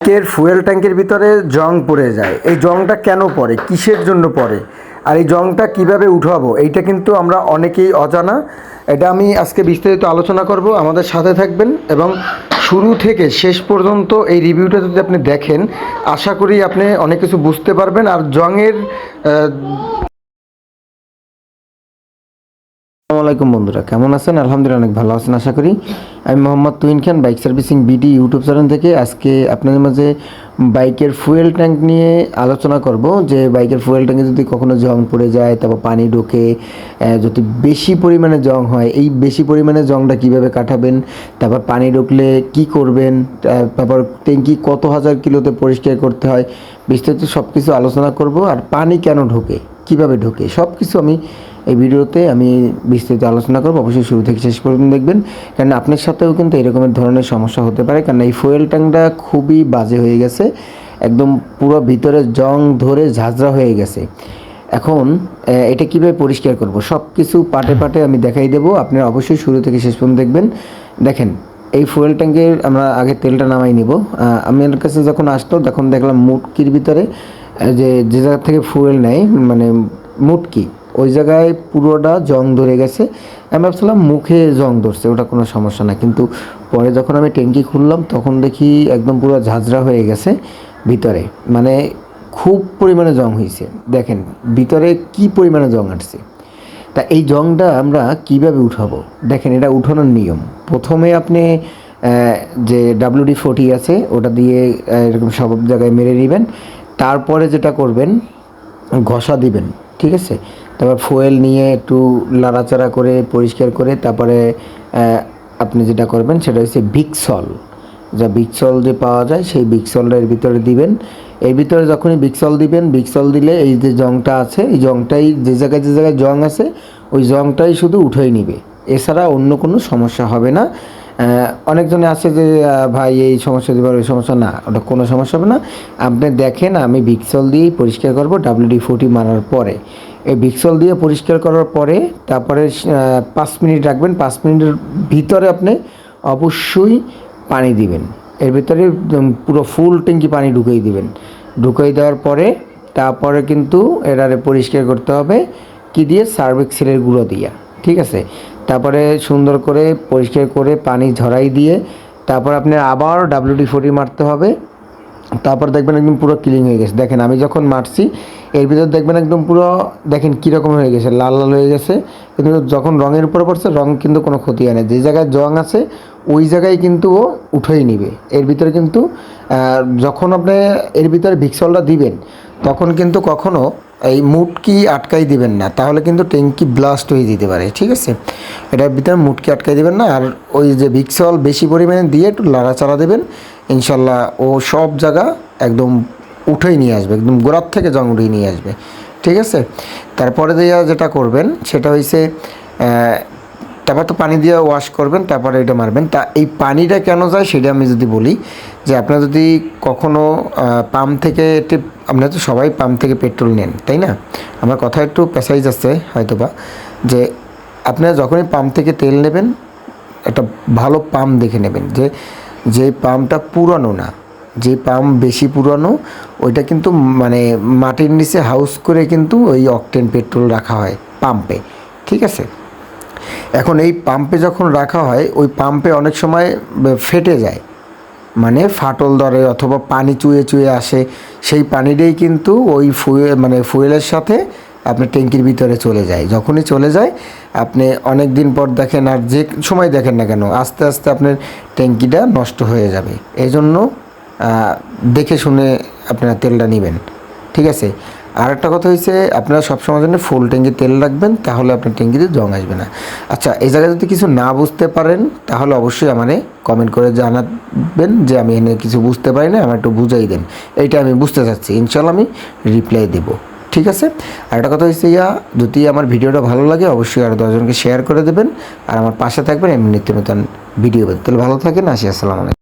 বাইকের ফুয়েল ট্যাঙ্কের ভিতরে জং পড়ে যায়। এই জংটা কেন পড়ে? কিসের জন্য পড়ে? আর এই জংটা কীভাবে উঠাবো? এইটা কিন্তু আমরা অনেকেই অজানা। এটা আমি আজকে বিস্তারিত আলোচনা করব। আমাদের সাথে থাকবেন এবং শুরু থেকে শেষ পর্যন্ত এই রিভিউটা যদি আপনি দেখেন, আশা করি আপনি অনেক কিছু বুঝতে পারবেন। আর জংয়ের আহ, আসসালামু আলাইকুম বন্ধুরা কেমন আছেন? আলহামদুলিল্লাহ অনেক ভালো আছেন আশা করি। আমি Mohammad Tuhin Khan bike servicing BD YouTube channel থেকে। আজকে আপনাদের মাঝে বাইকের ফুয়েল ট্যাঙ্ক নিয়ে আলোচনা করব। যে বাইকের ফুয়েল ট্যাঙ্কে যদি কখনো জং পড়ে যায় তারপর পানি ঢোকে যদি বেশি পরিমাণে জং হয় এই বেশি পরিমাণে জংটা কীভাবে কাটাবেন তারপর পানি ঢুকলে কি করবেন তারপর ট্যাঙ্কি কত হাজার কিলোতে পরিষ্কার করতে হয় বিস্তারিত সব কিছু আলোচনা করব। আর পানি কেন ঢোকে কীভাবে ঢোকে সব কিছু আমি এই ভিডিওতে আমি বিস্তারিত আলোচনা করব। অবশ্যই শুরু থেকে শেষ পর্যন্ত দেখবেন। কারণ আপনার সাথেও কিন্তু এরকমের ধরনের সমস্যা হতে পারে। কারণ এই ফুয়েল ট্যাঙ্কটা খুবই বাজে হয়ে গেছে। একদম পুরো ভিতরে জং ধরে ঝাঁঝরা হয়ে গেছে। এখন এটা কীভাবে পরিষ্কার করব? সব কিছু পাটে পাটে আমি দেখাই দেবো। আপনারা অবশ্যই শুরু থেকে শেষ পর্যন্ত দেখবেন। দেখেন, এই ফুয়েল ট্যাঙ্কের আমরা আগে তেলটা নামাই নিব। আমার কাছে যখন আসতো, তখন দেখলাম মুটকির ভিতরে যে যে জায়গা থেকে ফুয়েল নেয় মানে মুটকি ওই জায়গায় পুরোটা জং ধরে গেছে। আমি ভাবছিলাম মুখে জং ধরছে, ওটা কোনো সমস্যা না। কিন্তু পরে যখন আমি ট্যাঙ্কি খুললাম, তখন দেখি একদম পুরো ঝাঁঝরা হয়ে গেছে ভিতরে। মানে খুব পরিমাণে জং হয়েছে দেখেন ভিতরে কি পরিমাণে জং আসছে। তা এই জংটা আমরা কীভাবে উঠাবো? দেখেন এটা উঠানোর নিয়ম। প্রথমে আপনি যে ডাব্লিউডি ফোর্টি আছে, ওটা দিয়ে এরকম সব জায়গায় মেরে নেবেন তারপরে যেটা করবেন, ঘষা দিবেন, ঠিক আছে? তারপর ফুয়েল নিয়ে একটু লাড়াচাড়া করে, পরিষ্কার করে, তারপরে আপনি যেটা করবেন সেটা হচ্ছে ভিক্সল যা বিক্সল যে পাওয়া যায়, সেই বিক্সলটা এর ভিতরে দিবেন। এর ভিতরে যখনই বিক্সল দিবেন বিক্সল দিলে এই যে জংটা আছে, এই জংটাই যে জায়গায় যে জায়গায় জং আছে, ওই জংটাই শুধু উঠেই নিবে। এছাড়া অন্য কোনো সমস্যা হবে না। অনেকজনে আছে যে ভাই এই সমস্যা দিবার ওই সমস্যা না, ওটা কোনো সমস্যা হবে না। আপনি দেখেন, আমি বিক্সল দিয়েই পরিষ্কার করব ডাব্লিউডি ফোর্টি মারার পরে। এই ভিক্সল দিয়ে পরিষ্কার করার পরে তারপরে পাঁচ মিনিট রাখবেন। পাঁচ মিনিটের ভিতরে আপনি অবশ্যই পানি দিবেন। এর ভিতরে পুরো ফুল ট্যাঙ্কি পানি ঢুকিয়ে দিবেন। ঢুকিয়ে দেওয়ার পরে তারপরে কিন্তু এটারে পরিষ্কার করতে হবে কি দিয়ে? সার্ভিক্সিলের গুঁড়ো দিয়া। ঠিক আছে? তারপরে সুন্দর করে পরিষ্কার করে পানি ঝরাই দিয়ে তারপর আপনি আবার ডাব্লিউডি ফোর্টি মারতে হবে। তারপর দেখবেন একদম পুরো ক্লিন হয়ে গেছে। দেখেন, আমি যখন মারছি এর ভিতর দেখবেন একদম পুরো, দেখেন কীরকম হয়ে গেছে, লাল লাল হয়ে গেছে। কিন্তু যখন রঙের উপরে পড়ছে, রং কিন্তু কোনো ক্ষতি হয় না। যে জায়গায় জং আছে, ওই জায়গায় কিন্তু ও উঠেই নিবে। এর ভিতরে কিন্তু যখন আপনি এর ভিতরে ভিক্সলটা দিবেন, তখন কিন্তু কখনো এই মুটকি আটকাই দিবেন না। তাহলে কিন্তু ট্যাঙ্কি ব্লাস্ট হয়ে যেতে পারে, ঠিক আছে? এটার ভিতরে মুটকি আটকাই দিবেন না। আর ওই যে ভিক্সল বেশি পরিমাণে দিয়ে একটু লাড়াচাড়া দেবেন, ইনশাল্লাহ ও সব জায়গা একদম উঠেই নিয়ে আসবে, একদম গোড়ার থেকে জং উঠিয়ে নিয়ে আসবে, ঠিক আছে? তারপরে দিয়ে যেটা করবেন, সেটা হয়েছে তারপর তো পানি দিয়ে ওয়াশ করবেন, তারপরে এটা মারবেন। তা এই পানিটা কেন যায় সেটা আমি যদি বলি, যে আপনার যদি কখনো পাম্প থেকে আপনারা তো সবাই পাম্প থেকে পেট্রোল নেন, তাই না? আমার কথা একটু প্যাসাইজ আছে হয়তো বা যে আপনারা যখনই পাম্প থেকে তেল নেবেন, একটা ভালো পাম্প দেখে নেবেন, যে যে পাম্পটা পুরানো না যে পাম্প বেশি পুরানো, ওইটা কিন্তু মানে মাটির নিচে হাউস করে কিন্তু ওই অকটেন পেট্রোল রাখা হয় পাম্পে ঠিক আছে? এখন এই পাম্পে যখন রাখা হয়, ওই পাম্পে অনেক সময় ফেটে যায়। মানে ফাটল ধরে অথবা পানি চুয়ে চুয়ে আসে, সেই পানিটাই কিন্তু ওই ফুয়েল মানে ফুয়েলের সাথে আপনার ট্যাঙ্কির ভিতরে চলে যায়। যখনই চলে যায়, আপনি অনেক দিন পর দেখেন আর যে সময় দেখেন না কেন, আস্তে আস্তে আপনার ট্যাঙ্কিটা নষ্ট হয়ে যাবে। এই জন্য দেখে শুনে আপনারা তেলটা নেবেন। ঠিক আছে? আর একটা কথা হচ্ছে আপনারা সবসময় জন্য ফুল ট্যাঙ্কি তেল রাখবেন, তাহলে আপনার ট্যাঙ্কিতে জং আসবে না। আচ্ছা এই জায়গায় যদি কিছু না বুঝতে পারেন, তাহলে অবশ্যই আমারে কমেন্ট করে জানাবেন যে আমি এনে কিছু বুঝতে পারি না আমার একটু বুঝাই দেন। এইটা আমি বুঝতে চাচ্ছি ইনশাল্লাহ আমি রিপ্লাই দেব। ঠিক আছে? আর একটা কথা হচ্ছে ইয়া, যদি আমার ভিডিওটা ভালো লাগে, অবশ্যই আরও দশজনকে শেয়ার করে দেবেন, আর আমার পাশে থাকবেন, এমনি নিত্য নতুন ভিডিও তাহলে ভালো থাকেন, আসি, আসসালামু আলাইকুম।